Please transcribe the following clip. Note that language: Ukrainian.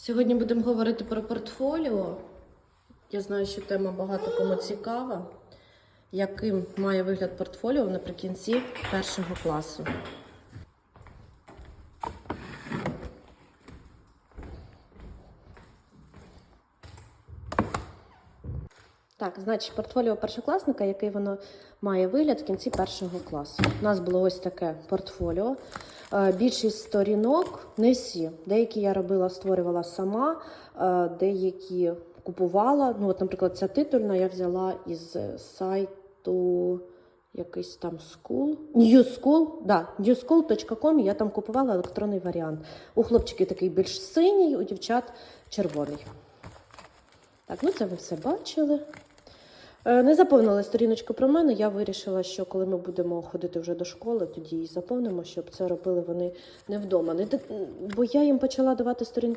Сьогодні будемо говорити про портфоліо. Я знаю, що тема багато кому цікава. Яким має вигляд портфоліо наприкінці першого класу? Так, значить, портфоліо першокласника, який воно має вигляд в кінці першого класу. У нас було ось таке портфоліо. Е, Більшість сторінок, не всі. Деякі я робила, створювала сама, е, деякі купувала. Ну, от, наприклад, ця титульна я взяла із сайту якийсь там school. New School, да, newschool.com, я там купувала електронний варіант. У хлопчиків такий більш синій, у дівчат червоний. Так, ну це ви все бачили. Е, Не заповнила сторіночку про мене. Я вирішила, що коли ми будемо ходити вже до школи, тоді і заповнимо, щоб це робили вони не вдома. Бо я їм почала давати сторінку.